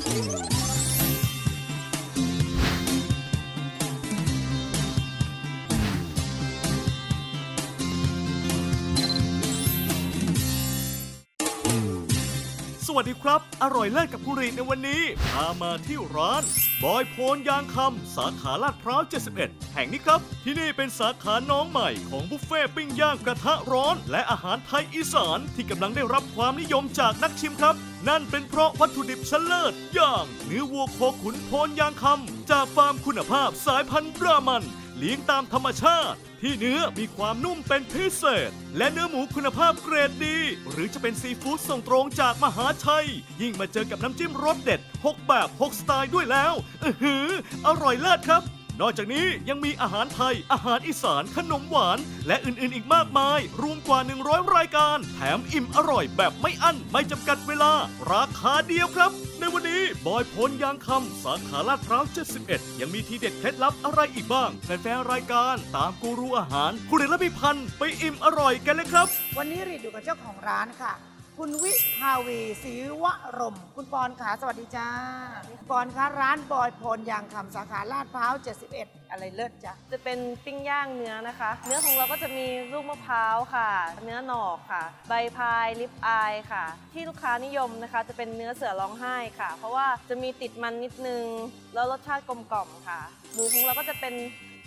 สวัสดีครับ อร่อยเลิศกับผู้รีในวันนี้ พามาที่ร้าน บอยโพนยางคำ สาขาลาดพร้าว 71 แห่งนี้ครับ ที่นี่เป็นสาขาน้องใหม่ของบุฟเฟ่ปิ้งย่างกระทะร้อน และอาหารไทยอีสานที่กำลังได้รับความนิยมจากนักชิมครับ นั่นเป็นเพราะวัตถุดิบชั้นเลิศอย่างเนื้อวัวโคขุนโพนยางคำจากฟาร์มคุณภาพสายพันธุ์บรามันเลี้ยงตามธรรมชาติ ที่เนื้อมีความนุ่มเป็นพิเศษ และเนื้อหมูคุณภาพเกรดดี หรือจะเป็นซีฟู้ดส่งตรงจากมหาชัย ยิ่งมาเจอกับน้ำจิ้มรสเด็ด 6 แบบ 6 สไตล์ด้วยแล้ว อือหือ อร่อยเลิศครับ นอกจากนี้ยังมีอาหารไทย อาหารอีสาน ขนมหวาน และอื่นๆ อีกมากมาย รวมกว่า 100 รายการ แถมอิ่มอร่อยแบบไม่อั้น ไม่จำกัดเวลา ราคาเดียวครับ ในวันนี้บอยพลยางคำสาขาลาดพร้าว 71 ยังมีทีเด็ดเคล็ดลับอะไรอีกบ้างแฟนๆรายการตามกูรูอาหาร คุณเรนละพิพันธ์ไปอิ่มอร่อยกันเลยครับ วันนี้รีดอยู่กับเจ้าของร้านค่ะ คุณวิภาวีศรีวรม คุณปอนขาสวัสดีจ้าปอนคะร้านบอยพลยางคำสาขาลาดพร้าว 71 อะไรเลิศจ้ะจะเป็นปิ้งย่างเนื้อนะคะ เนื้อของเราก็จะมีลูกมะพร้าวค่ะ เนื้อหนอกค่ะ ใบพายลิปอายค่ะ ที่ลูกค้านิยมนะคะ จะเป็นเนื้อเสือร้องไห้ค่ะ เพราะว่าจะมีติดมันนิดนึง แล้วรสชาติกลมกล่อมค่ะ หมูของเราก็จะเป็น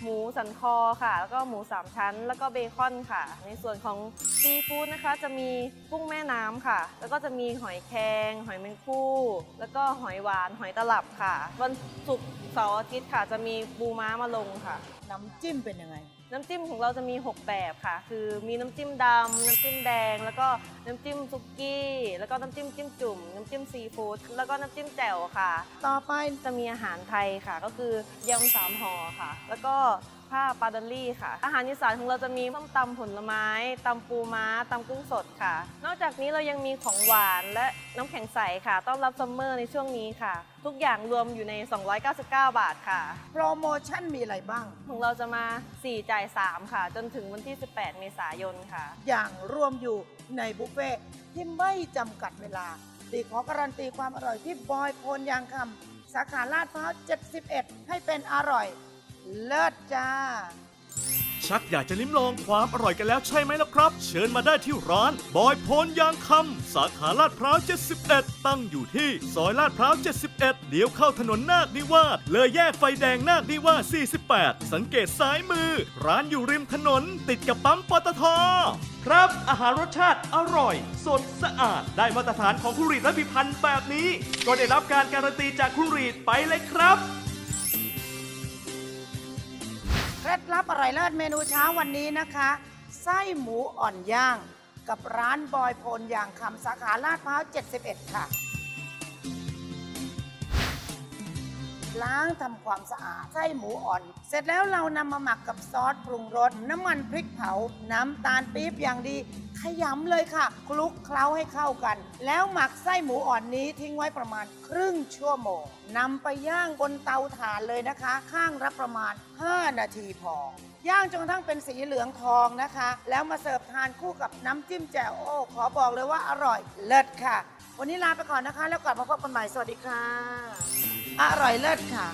หมูสันคอค่ะ แล้วก็หมูสามชั้น แล้วก็เบคอนค่ะ ในส่วนของซีฟู้ดนะคะ จะมีกุ้งแม่น้ำค่ะ แล้วก็จะมีหอยแครงหอยแมงคู่ แล้วก็หอยหวาน หอยตลับค่ะ วันศุกร์เสาร์อาทิตย์ค่ะ จะมีปูม้ามาลงค่ะ น้ำจิ้มเป็นยังไงน้ำจิ้มของเราจะมี 6 แบบค่ะ คือมีน้ำจิ้มดำน้ำจิ้มแดง แล้วก็น้ำจิ้มซุกี้ แล้วก็น้ำจิ้มจิ้มจุ่ม น้ำจิ้มซีฟู้ด แล้วก็น้ำจิ้มแจ่วค่ะ ต่อไปจะมีอาหารไทยค่ะ ก็คือยำสามห่อค่ะ แล้วก็ ผ้าปลาดอลลี่ค่ะ อาหารอีสานของเราจะมีส้มตำผลไม้ตำปูม้าตำกุ้งสดค่ะ นอกจากนี้เรายังมีของหวานและน้ำแข็งใสค่ะ ต้อนรับซัมเมอร์ในช่วงนี้ค่ะ ทุกอย่างรวมอยู่ใน 299 บาทค่ะ โปรโมชั่นมีอะไรบ้าง ของเราจะมา 4 จ่าย 3 ค่ะ จนถึงวันที่ 18 เมษายนค่ะ อย่างรวมอยู่ในบุฟเฟ่ต์ที่ไม่จำกัดเวลาตีขอการันตีความอร่อยที่บอยพลยางคำสาขาลาดพร้าว71 ให้เป็นอร่อย เลิศจ้า ชักอยากจะลิ้มลองความอร่อยกันแล้วใช่ไหมล่ะครับ เชิญมาได้ที่ร้าน บอยโพนยางคำสาขาลาดพร้าว 71 ตั้งอยู่ที่ซอยลาดพร้าว 71เดี๋ยวเข้าถนนนาคนิวาสเลยแยกไฟแดงนาคนิวาส48 สังเกตซ้ายมือ ร้านอยู่ริมถนนติดกับปั๊มปตท ครับ อาหารรสชาติอร่อย สดสะอาด ได้มาตรฐานของคุณรีดและพิพันธ์แบบนี้ ก็ได้รับการการันตีจากคุณรีดไปเลยครับ ลับอร่อยเลิศเมนูเช้าวันนี้นะคะ ไส้หมูอ่อนย่าง กับร้านบอยพลอย่างคำสาขาลาดพร้าว 71 ค่ะ ล้างทำความสะอาดไส้หมูอ่อน เสร็จแล้วเรานำมาหมักกับซอสปรุงรสน้ำมันพริกเผา น้ำตาลปี๊บอย่างดี ขยำเลยค่ะ คลุกเคล้าให้เข้ากัน แล้วหมักไส้หมูอ่อนนี้ทิ้งไว้ประมาณครึ่งชั่วโมงนำไปย่างบนเตาถ่านเลยนะคะ ข้างละประมาณ 5 นาทีพอย่างจนกระทั่งเป็นสีเหลืองทองนะคะ แล้วมาเสิร์ฟทานคู่กับน้ำจิ้มแจ่วโอ้ขอบอกเลยว่าอร่อยเลิศค่ะ วันนี้ลาไปก่อนนะคะ แล้วกลับมาพบกันใหม่สวัสดีค่ะ อร่อยเลิศค่ะ